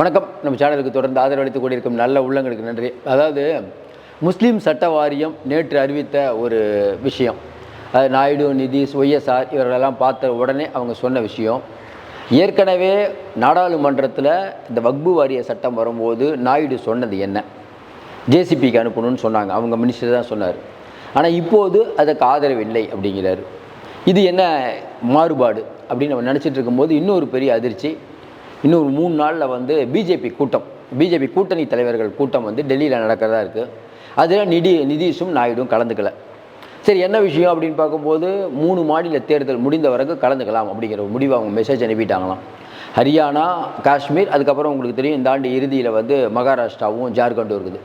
வணக்கம். நம்ம சேனலுக்கு தொடர்ந்து ஆதரவளித்துக் கொண்டிருக்கும் நல்ல உள்ளங்களுக்கு நன்றி. அதாவது முஸ்லீம் சட்ட வாரியம் நேற்று அறிவித்த ஒரு விஷயம். அது நாயுடு நிதிஷ் ஒய்எஸ்ஆர் இவர்களெல்லாம் பார்த்த உடனே அவங்க சொன்ன விஷயம். ஏற்கனவே நாடாளுமன்றத்தில் இந்த வக்பு வாரிய சட்டம் வரும்போது நாயுடு சொன்னது என்ன? ஜேசிபிக்கு அனுப்பணும்னு சொன்னாங்க. அவங்க மினிஸ்டர் தான் சொன்னார். ஆனால் இப்போது அதுக்கு ஆதரவு இல்லை அப்படிங்கிறாரு. இது என்ன மாறுபாடு அப்படின்னு நம்ம நினச்சிட்டு இருக்கும்போது இன்னொரு பெரிய அதிர்ச்சி. இன்னும் ஒரு மூணு நாளில் வந்து பிஜேபி கூட்டம். பிஜேபி கூட்டணி தலைவர்கள் கூட்டம் வந்து டெல்லியில் நடக்கிறதா இருக்குது அதில் நிதி நிதிஷும் நாயுடும் கலந்துக்கல. சரி என்ன விஷயம் அப்படின்னு பார்க்கும்போது மூணு மாநில தேர்தல் முடிந்த வரைக்கும் கலந்துக்கலாம் அப்படிங்கிற ஒரு முடிவு அவங்க மெசேஜ் அனுப்பிட்டாங்களாம். ஹரியானா காஷ்மீர் அதுக்கப்புறம் உங்களுக்கு தெரியும் இந்த ஆண்டு இறுதியில் வந்து மகாராஷ்டிராவும் ஜார்க்கண்டும் இருக்குது.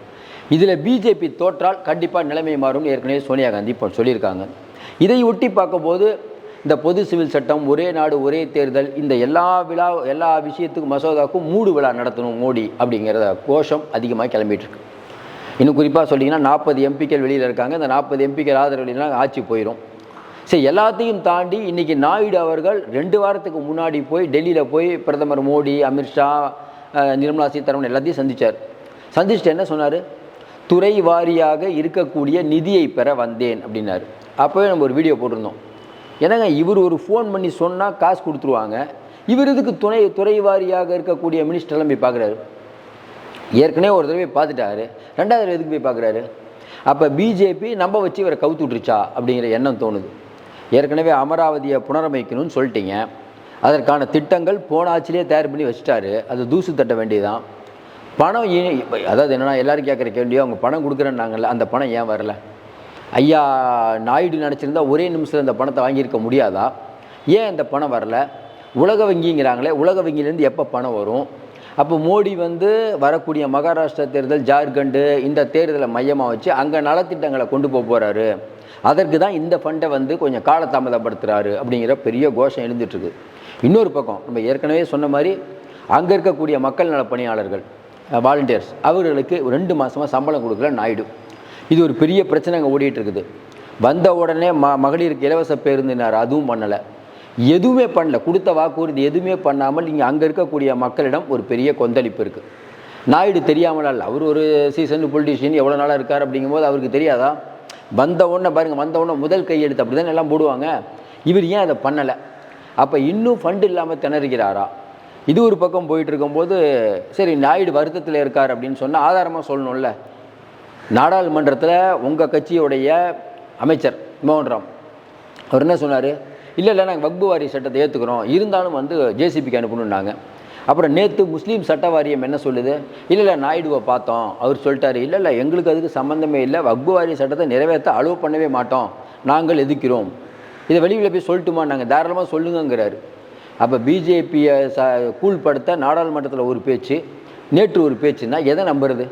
இதில் பிஜேபி தோற்றால் கண்டிப்பாக நிலைமை மாறும்னு ஏற்கனவே சோனியா காந்தி இப்போ சொல்லியிருக்காங்க. இதை ஒட்டி பார்க்கும்போது இந்த பொது சிவில் சட்டம் ஒரே நாடு ஒரே தேர்தல் இந்த எல்லா விழா எல்லா விஷயத்துக்கும் மசோதாவுக்கும் மூடு விழா நடத்தணும் மோடி அப்படிங்கிறத கோஷம் அதிகமாக கிளம்பிட்டுருக்கு. இன்னும் குறிப்பாக சொல்லிங்கன்னா நாற்பது எம்பிக்கள் வெளியில் இருக்காங்க. இந்த நாற்பது எம்பிக்கள் ஆதரவுலாம் ஆட்சி போயிடும் சரி எல்லாத்தையும் தாண்டி இன்றைக்கி நாயுடு அவர்கள் ரெண்டு வாரத்துக்கு முன்னாடி போய் டெல்லியில் போய் பிரதமர் மோடி அமித்ஷா நிர்மலா சீதாராமன் எல்லாத்தையும் சந்திச்சார். சந்திச்சுட்டு என்ன சொன்னார்? துறை வாரியாக இருக்கக்கூடிய நிதியை பெற வந்தேன் அப்படின்னாரு. அப்போவே நம்ம ஒரு வீடியோ போட்டிருந்தோம். என்னங்க இவர் ஒரு ஃபோன் பண்ணி சொன்னால் காசு கொடுத்துருவாங்க? இவர் இதுக்கு துணை துறை வாரியாக இருக்கக்கூடிய மினிஸ்டர்லாம் போய் பார்க்குறாரு? ஏற்கனவே ஒரு தடவை பார்த்துட்டாரு. ரெண்டாவது தடவை எதுக்கு போய் பார்க்குறாரு? அப்போ பிஜேபி நம்ம வச்சு இவரை கவுத்து விட்டுருச்சா அப்படிங்கிற எண்ணம் தோணுது. ஏற்கனவே அமராவதியை புனரமைக்கணும்னு சொல்லிட்டீங்க. அதற்கான திட்டங்கள் போன ஆட்சியிலே தயார் பண்ணி வச்சுட்டாரு. அது தூசு தட்ட வேண்டியதுதான். பணம் அதாவது என்னன்னா எல்லோரும் கேட்குற கேள்வியோ அவங்க பணம் கொடுக்குறேன்னாங்கல்ல அந்த பணம் ஏன் வரல? ஐயா நாயுடு நினச்சிருந்தா ஒரே நிமிஷத்தில் இந்த பணத்தை வாங்கியிருக்க முடியாதா? ஏன் இந்த பணம் வரல? உலக வங்கிங்கிறாங்களே உலக வங்கியிலேருந்து எப்போ பணம் வரும்? அப்போ மோடி வந்து வரக்கூடிய மகாராஷ்டிரா தேர்தல் ஜார்க்கண்டு இந்த தேர்தலை மையமாக வச்சு அங்கே நலத்திட்டங்களை கொண்டு போக போகிறாரு அதற்கு தான் இந்த ஃபண்டை வந்து கொஞ்சம் காலதாமதப்படுத்துகிறாரு அப்படிங்கிற பெரிய கோஷம் எழுந்துட்டுருக்கு. இன்னொரு பக்கம் நம்ம ஏற்கனவே சொன்ன மாதிரி அங்கே இருக்கக்கூடிய மக்கள் நல பணியாளர்கள் வாலண்டியர்ஸ் அவர்களுக்கு ரெண்டு மாதமாக சம்பளம் கொடுக்கல நாயுடு. இது ஒரு பெரிய பிரச்சனை அங்கே ஓடிட்டுருக்குது வந்த உடனே ம மகளிருக்கு இலவச பேருந்தினார் அதுவும் பண்ணலை. எதுவுமே பண்ணல. கொடுத்த வாக்குறுதி எதுவுமே பண்ணாமல் இங்கே அங்கே இருக்கக்கூடிய மக்களிடம் ஒரு பெரிய கொந்தளிப்பு இருக்குது நாயுடு தெரியாமல் அல்ல அவர் ஒரு சீசன் பொலிட்டிஷியன் எவ்வளோ நாளாக இருக்கார் அப்படிங்கும்போது அவருக்கு தெரியாதா? வந்த உடனே பாருங்கள் வந்த உடனே முதல் கையெழுத்து அப்படி தான் எல்லாம் போடுவாங்க. இவர் ஏன் அதை பண்ணலை? அப்போ இன்னும் ஃபண்டு இல்லாமல் திணறுகிறாரா? இது ஒரு பக்கம் போயிட்டு இருக்கும்போது சரி நாயுடு வருத்தத்தில் இருக்கார் அப்படின்னு சொன்னால் ஆதாரமாக சொல்லணும்ல. நாடாளுமன்றத்தில் உங்கள் கட்சியுடைய அமைச்சர் மோகன்ராம் அவர் என்ன சொன்னார்? இல்லை இல்லை நாங்கள் வக்பு வாரி சட்டத்தை ஏற்றுக்கிறோம் இருந்தாலும் வந்து ஜேசிபிக்கு அனுப்பணுன்னாங்க அப்புறம் நேற்று முஸ்லீம் சட்ட வாரியம் என்ன சொல்லுது? இல்லை இல்லை நாயுடுவை பார்த்தோம். அவர் சொல்லிட்டாரு. இல்லை இல்லை எங்களுக்கு அதுக்கு சம்மந்தமே இல்லை. வக்பு வாரிய சட்டத்தை நிறைவேற்ற அலோவ் பண்ணவே மாட்டோம். நாங்கள் எதிர்க்கிறோம். இதை வெளியில் போய் சொல்லட்டுமா? நாங்கள் தாராளமாக சொல்லுங்கிறார் அப்போ பிஜேபியை ச கூழ்படுத்த நாடாளுமன்றத்தில் ஒரு பேச்சு நேற்று ஒரு பேச்சுன்னா எதை நம்புறது?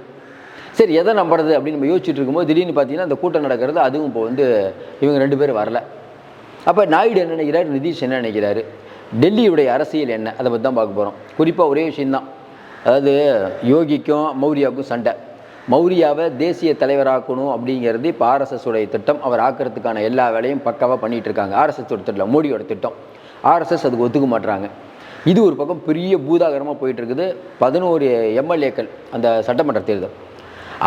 சரி எதை நம்புறது அப்படின்னு நம்ம யோசிச்சுட்டு இருக்கும்போது திடீர்னு பார்த்தீங்கன்னா அந்த கூட்டம் நடக்கிறது அதுவும் இப்போ வந்து இவங்க ரெண்டு பேரும் வரல. அப்போ நாயுடு என்ன நினைக்கிறாரு நிதிஷ் என்ன நினைக்கிறாரு? டெல்லியுடைய அரசியல் என்ன? அதை பற்றி தான் பார்க்க போகிறோம் குறிப்பாக ஒரே விஷயந்தான் அதாவது யோகிக்கும் மௌரியாவுக்கும் சண்டை. மௌரியாவை தேசிய தலைவராக்கணும் அப்படிங்கிறது இப்போ ஆர்எஸ்எஸ் உடைய திட்டம். அவர் ஆக்கிறதுக்கான எல்லா வேலையும் பக்காவாக பண்ணிகிட்டு இருக்காங்க. ஆர்எஸ்எஸ் திட்டம் மோடியோட திட்டம். ஆர்எஸ்எஸ் அதுக்கு ஒத்துக்க மாட்டுறாங்க இது ஒரு பக்கம் பெரிய பூதாகரமாக போயிட்டு இருக்குது. பதினோரு எம்எல்ஏக்கள் அந்த சட்டமன்ற தேர்தல்.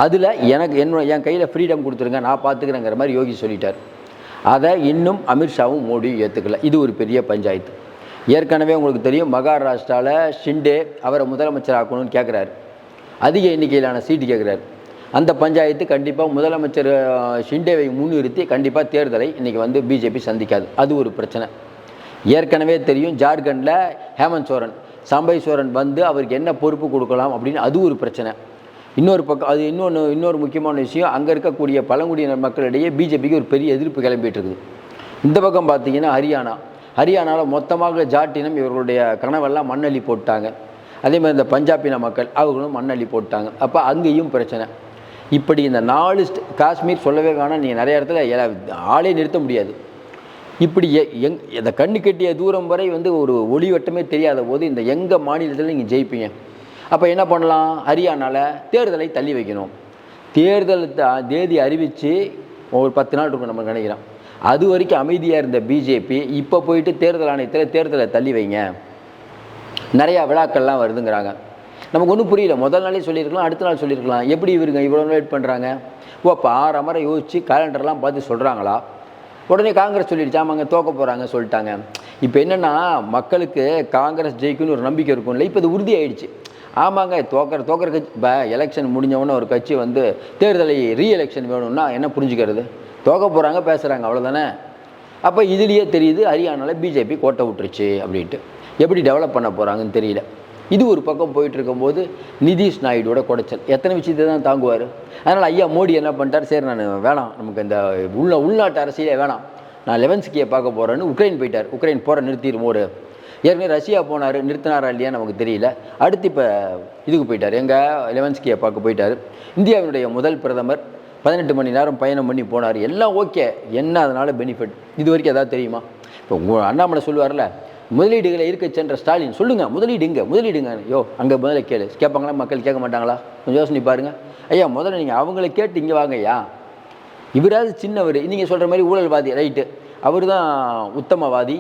அதில் எனக்கு என்னோட என் கையில் ஃப்ரீடம் கொடுத்துருங்க நான் பார்த்துக்கிறேங்கிற மாதிரி யோகி சொல்லிட்டார். அதை இன்னும் அமித்ஷாவும் மோடியும் ஏற்றுக்கல இது ஒரு பெரிய பஞ்சாயத்து. ஏற்கனவே உங்களுக்கு தெரியும் மகாராஷ்டிராவில் ஷிண்டே அவரை முதலமைச்சர் ஆக்கணும்னு கேட்குறாரு அதிக எண்ணிக்கையிலான சீட்டு கேட்குறாரு அந்த பஞ்சாயத்து கண்டிப்பாக முதலமைச்சர் ஷிண்டேவை முன்னிறுத்தி கண்டிப்பாக தேர்தலை இன்றைக்கி வந்து பிஜேபி சந்திக்காது. அது ஒரு பிரச்சனை. ஏற்கனவே தெரியும் ஜார்க்கண்டில் ஹேமந்த் சோரன் சம்பை சோரன் வந்து அவருக்கு என்ன பொறுப்பு கொடுக்கலாம் அப்படின்னு அது ஒரு பிரச்சனை. இன்னொரு பக்கம் அது இன்னொன்று இன்னொரு முக்கியமான விஷயம் அங்கே இருக்கக்கூடிய பழங்குடியினர் மக்களிடையே பிஜேபிக்கு ஒரு பெரிய எதிர்ப்பு கிளம்பிட்டு இருக்குது இந்த பக்கம் பார்த்தீங்கன்னா ஹரியானா. ஹரியானாவில் மொத்தமாக ஜாட்டினம் இவர்களுடைய கனவெல்லாம் மண்ணள்ளி போட்டாங்க. அதே மாதிரி இந்த பஞ்சாபின மக்கள் அவர்களும் மண்ணள்ளி போட்டாங்க. அப்போ அங்கேயும் பிரச்சனை. இப்படி இந்த நாலு காஷ்மீர் சொல்லவே வேணாம் நீங்கள் நிறைய இடத்துல ஆளே நிறுத்த முடியாது. இப்படி எ- எங் இந்த கண்ணு கட்டிய தூரம் வரை வந்து ஒரு ஒளிவட்டமே தெரியாத போது இந்த எங்கள் மாநிலத்தில் நீங்கள் ஜெயிப்பீங்க? அப்போ என்ன பண்ணலாம்? ஹரியானாவில் தேர்தலை தள்ளி வைக்கணும். தேர்தல் தேதி அறிவித்து ஒரு பத்து நாள் இருக்கும் நம்ம நினைக்கிறோம். அது வரைக்கும் அமைதியாக இருந்த பிஜேபி இப்போ போயிட்டு தேர்தல் ஆணையத்தில் தேர்தலை தள்ளி வைங்க. நிறையா விழாக்கள்லாம் வருதுங்கிறாங்க. நமக்கு ஒன்றும் புரியல. முதல் நாளே சொல்லியிருக்கலாம் அடுத்த நாள் சொல்லியிருக்கலாம். எப்படி இவருங்க இவ்வளோ வெயிட் பண்ணுறாங்க ஓ அப்போ ஆறு முறை யோசித்து கேலண்டர்லாம் பார்த்து சொல்கிறாங்களா உடனே காங்கிரஸ் சொல்லிடுச்சு. ஆமாங்க தோக்க போகிறாங்க சொல்லிட்டாங்க. இப்போ என்னென்னா மக்களுக்கு காங்கிரஸ் ஜெயிக்கும்னு ஒரு நம்பிக்கை இருக்கும்ல. இப்போ இது உறுதி ஆயிடுச்சு ஆமாங்க தோக்கிற தோக்கிற கட்சி இப்போ எலெக்ஷன் முடிஞ்சவொன்னே ஒரு கட்சி வந்து தேர்தலை ரீ எலெக்ஷன் வேணும்னா என்ன புரிஞ்சுக்கிறது? தோக்க போகிறாங்க பேசுகிறாங்க அவ்வளோதானே அப்போ இதுலேயே தெரியுது ஹரியானாவில் பிஜேபி கோட்டை விட்டுருச்சு அப்படின்ட்டு. எப்படி டெவலப் பண்ண போகிறாங்கன்னு தெரியல. இது ஒரு பக்கம் போயிட்டு இருக்கும்போது நிதிஷ் நாயுடோட குடைச்சல். எத்தனை விஷயத்தை தான் தாங்குவார்? அதனால் ஐயா மோடி என்ன பண்ணிட்டார்? சரி நான் வேணாம் நமக்கு இந்த உள்ள உள்நாட்டு அரசியலே வேணாம். நான் லெவன்ஸ்கியை பார்க்க போகிறேன்னு உக்ரைன் போயிட்டார். உக்ரைன் போகிற நிறுத்திடும் ஒரு ஏற்கனவே ரஷ்யா போனார் நிறுத்தினாரா இல்லையா நமக்கு தெரியல. அடுத்து இப்போ இதுக்கு போயிட்டார். எங்கள் லெவன்ஸ்கியை பார்க்க போயிட்டார். இந்தியாவினுடைய முதல் பிரதமர் பதினெட்டு மணி நேரம் பயணம் பண்ணி போனார். எல்லாம் ஓகே. என்ன அதனால் பெனிஃபிட் இது வரைக்கும் ஏதாவது தெரியுமா? இப்போ உங்கள் அண்ணாமலை சொல்லுவார்ல முதலீடுகளை இருக்க சென்ற ஸ்டாலின். சொல்லுங்கள் முதலீடுங்க முதலீடுங்க. யோ அங்கே முதல்ல கேளு. கேட்பாங்களா? மக்கள் கேட்க மாட்டாங்களா? கொஞ்சம் யோசனை பாருங்க. ஐயா முதல்ல நீங்கள் அவங்கள கேட்டு இங்கே வாங்க ஐயா இவராது சின்னவர். நீங்கள் சொல்கிற மாதிரி ஊழல்வாதி ரைட்டு. அவர் தான் உத்தமவாதி.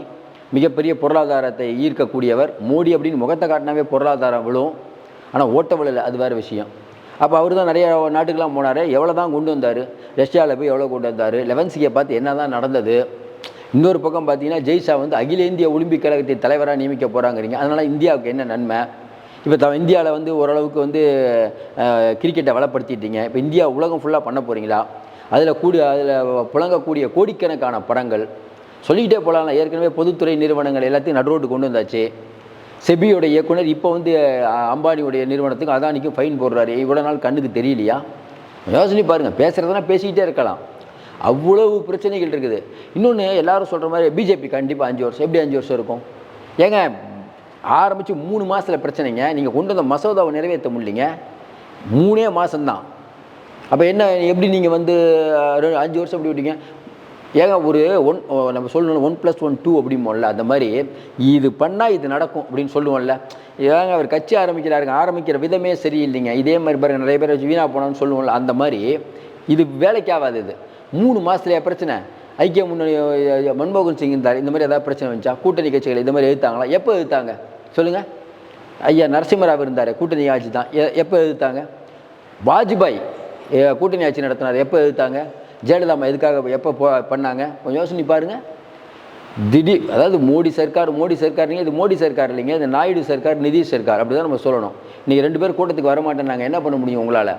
மிகப்பெரிய பொருளாதாரத்தை ஈர்க்கக்கூடியவர். மோடி அப்படின்னு முகத்தை காட்டினாவே பொருளாதாரம் விழும். ஆனால் ஓட்ட விழல. அது வேறு விஷயம். அப்போ அவர் தான் நிறைய நாட்டுக்கெலாம் போனார். எவ்வளோ தான் கொண்டு வந்தார்? ரஷ்யாவில் போய் எவ்வளோ கொண்டு வந்தார்? லெவன்சிக்கை பார்த்து என்ன தான் நடந்தது? இன்னொரு பக்கம் பார்த்தீங்கன்னா ஜெய்ஷா வந்து அகில இந்திய ஒலிம்பிக் கழகத்தின் தலைவராக நியமிக்க போகிறாங்கிறீங்க அதனால் இந்தியாவுக்கு என்ன நன்மை? இப்போ த இந்தியாவில் வந்து ஓரளவுக்கு வந்து கிரிக்கெட்டை வளப்படுத்திட்டீங்க. இப்போ இந்தியா உலகம் ஃபுல்லாக பண்ண போகிறீங்களா அதில் கூடிய அதில் புழங்கக்கூடிய கோடிக்கணக்கான படங்கள். சொல்லிக்கிட்டே போகலாம். ஏற்கனவே பொதுத்துறை நிறுவனங்கள் எல்லாத்தையும் நடுரோட்டு கொண்டு வந்தாச்சு. செபியோட இயக்குனர் இப்போ வந்து அம்பானியுடைய நிறுவனத்துக்கு அதானிக்கும் ஃபைன் போடுறாரு. இவ்வளோ நாள் கண்ணுக்கு தெரியலையா? யோசனை பாருங்கள் பேசுகிறதுனா பேசிக்கிட்டே இருக்கலாம். அவ்வளவு பிரச்சனைகள் இருக்குது. இன்னொன்று எல்லாரும் சொல்கிற மாதிரி பிஜேபி கண்டிப்பாக அஞ்சு வருஷம். எப்படி அஞ்சு வருஷம் இருக்கும்? ஏங்க ஆரம்பித்து மூணு மாதத்தில் பிரச்சனைங்க. நீங்கள் கொண்டு வந்த மசோதாவை நிறைவேற்ற முடியலைங்க. மூணே மாதம்தான் அப்போ என்ன எப்படி நீங்கள் வந்து அஞ்சு வருஷம் எப்படி விட்டீங்க? ஏங்க ஒரு ஒன் ஓ, நம்ம சொல்லணும் ஒன் ப்ளஸ் ஒன் டூ அப்படிமோல்ல அந்த மாதிரி இது பண்ணால் இது நடக்கும் அப்படின்னு சொல்லுவோம்ல. ஏங்க அவர் கட்சி ஆரம்பிக்கிறாருங்க ஆரம்பிக்கிற விதமே சரியில்லைங்க. இதே மாதிரி பாருங்க நிறைய பேர் வச்சு வீணாக போனான்னு சொல்லுவோம்ல அந்த மாதிரி இது வேலைக்கு ஆகாது இது. மூணு மாதத்துலையா பிரச்சனை? ஐக்கிய முன்னணி மன்மோகன் சிங் இருந்தார். இந்த மாதிரி ஏதாவது பிரச்சனை வந்துச்சா? கூட்டணி கட்சிகள் இந்த மாதிரி எழுத்தாங்களா எப்போ எழுத்தாங்க சொல்லுங்கள் ஐயா நரசிம்மராவ் இருந்தார் கூட்டணி ஆட்சி தான். எப்போ எழுத்தாங்க வாஜ்பாய் கூட்டணி ஆட்சி நடத்தினார் எப்போ எழுத்தாங்க ஜெயலலிதா அம்மா எதுக்காக எப்போ போ பண்ணாங்க? கொஞ்சம் யோசனை பாருங்கள் திடீர் அதாவது மோடி சர்க்கார் மோடி சர்க்கார் நீங்கள் இது மோடி சர்க்கார் இல்லைங்க இது நாயுடு சர்க்கார் நிதிஷ் சர்க்கார் அப்படி தான் நம்ம சொல்லணும். நீங்கள் ரெண்டு பேர் கூட்டத்துக்கு வர மாட்டேன்னாங்க என்ன பண்ண முடியும் உங்களால்?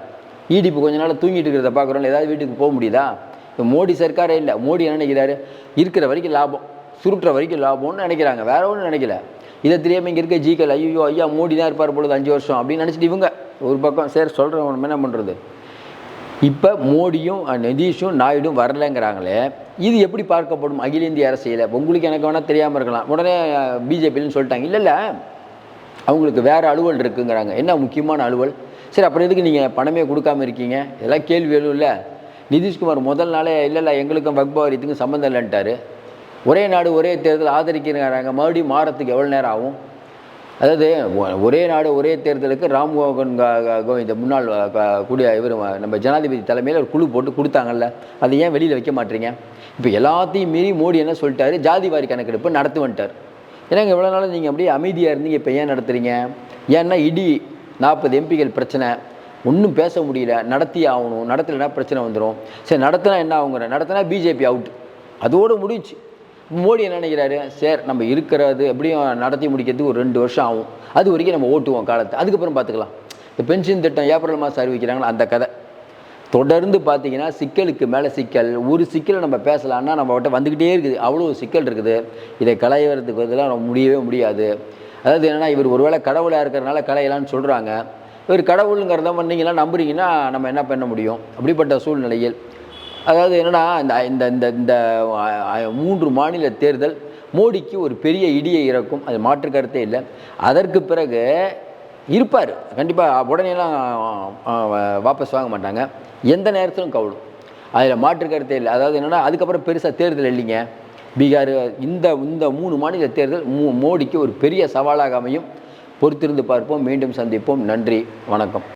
ஈடி இப்போ கொஞ்ச நாள் தூங்கிட்டு இருக்கிறத பார்க்குறோம் ஏதாவது வீட்டுக்கு போக முடியுதா? இப்போ மோடி சர்க்காரே இல்லை மோடி என்ன நினைக்கிறாரு? இருக்கிற வரைக்கும் லாபம் சுருட்டுற வரைக்கும் லாபம்னு நினைக்கிறாங்க வேற ஒன்றும் நினைக்கல. இதை தெரியாமல் இங்கே இருக்க ஜிக்கல் ஐயோ ஐயா மோடி தான் இருப்பார் பொழுது அஞ்சு வருஷம் அப்படின்னு நினச்சிட்டு இவங்க ஒரு பக்கம் சரி சொல்கிறேன் என்ன பண்ணுறது இப்போ மோடியும் நிதிஷும் நாயுடும் வரலைங்கிறாங்களே இது எப்படி பார்க்கப்படும் அகில இந்திய அரசியல? உங்களுக்கு எனக்கு வேணால் தெரியாமல் இருக்கலாம். உடனே பிஜேபின்னு சொல்லிட்டாங்க. இல்லை இல்லை. அவங்களுக்கு வேறு அலுவல் இருக்குங்கிறாங்க. என்ன முக்கியமான அலுவல்? சரி அப்புறம் எதுக்கு நீங்கள் பணமே கொடுக்காம இருக்கீங்க? இதெல்லாம் கேள்வி எழும் இல்லை. நிதிஷ்குமார் முதல் நாளே இல்லை இல்லை எங்களுக்கும் வக்பவாரியத்துக்கும் சம்மந்தம் இல்லைன்ட்டாரு. ஒரே நாடு ஒரே தேர்தல் ஆதரிக்கிறாங்க. மறுபடியும் மாறத்துக்கு எவ்வளோ நேரம் ஆகும்? அதாவது ஒரே நாடு ஒரே தேர்தலுக்கு ராம்மோகன் இந்த முன்னாள் கூடிய இவர் நம்ம ஜனாதிபதி தலைமையில் ஒரு குழு போட்டு கொடுத்தாங்கல்ல அதை ஏன் வெளியில் வைக்க மாட்டீங்க? இப்போ எல்லாத்தையும் மீறி மோடி என்ன சொல்லிட்டாரு? ஜாதி வாரி கணக்கெடுப்பு நடத்து வந்துட்டார் ஏன்னாங்க இவ்வளோ நாள் நீங்கள் அப்படியே அமைதியாக இருந்தீங்க இப்போ ஏன் நடத்துறீங்க? ஏன்னா இடி நாற்பது எம்பிகள் பிரச்சனை. ஒன்றும் பேச முடியல நடத்தி ஆகணும். நடத்தலைன்னா பிரச்சனை வந்துடும் சரி நடத்தினா என்ன ஆகுங்கிற நடத்தினா பிஜேபி அவுட் அதோடு முடிஞ்சு மோடி என்ன நினைக்கிறாரு? சார் நம்ம இருக்கிறது எப்படியும் நடத்தி முடிக்கிறதுக்கு ஒரு ரெண்டு வருஷம் ஆகும். அது வரைக்கும் நம்ம ஓட்டுவோம் காலத்தை. அதுக்கப்புறம் பார்த்துக்கலாம். இந்த பென்ஷன் திட்டம் ஏப்ரல் மாதம் அறிவிக்கிறாங்களா அந்த கதை. தொடர்ந்து பார்த்தீங்கன்னா சிக்கலுக்கு மேலே சிக்கல். ஒரு சிக்கலை நம்ம பேசலான்னா நம்மகிட்ட வந்துக்கிட்டே இருக்குது. அவ்வளோ சிக்கல் இருக்குது. இதை களையறதுக்கு இதெல்லாம் நம்ம முடியவே முடியாது. அதாவது என்னென்னா இவர் ஒருவேளை கடவுளாக இருக்கிறனால கலையலான்னு சொல்கிறாங்க இவர் கடவுளுங்கிறத பண்ணிங்கன்னா நம்புறீங்கன்னா நம்ம என்ன பண்ண முடியும்? அப்படிப்பட்ட சூழ்நிலையில் அதாவது என்னன்னா இந்த இந்த இந்த இந்த மூன்று மாநில தேர்தல் மோடிக்கு ஒரு பெரிய இடியை இறக்கும். அது மாற்று கருத்தே இல்லை. அதற்கு பிறகு இருப்பார். கண்டிப்பாக உடனேலாம் வாபஸ் வாங்க மாட்டாங்க. எந்த நேரத்திலும் கவுளும் அதில் மாற்று கருத்தே இல்லை. அதாவது என்னென்னா அதுக்கப்புறம் பெருசாக தேர்தல் இல்லைங்க. பீகார் இந்த இந்த மூணு மாநில தேர்தல் மூ மோடிக்கு ஒரு பெரிய சவாலாக அமையும். பொறுத்திருந்து பார்ப்போம். மீண்டும் சந்திப்போம். நன்றி. வணக்கம்.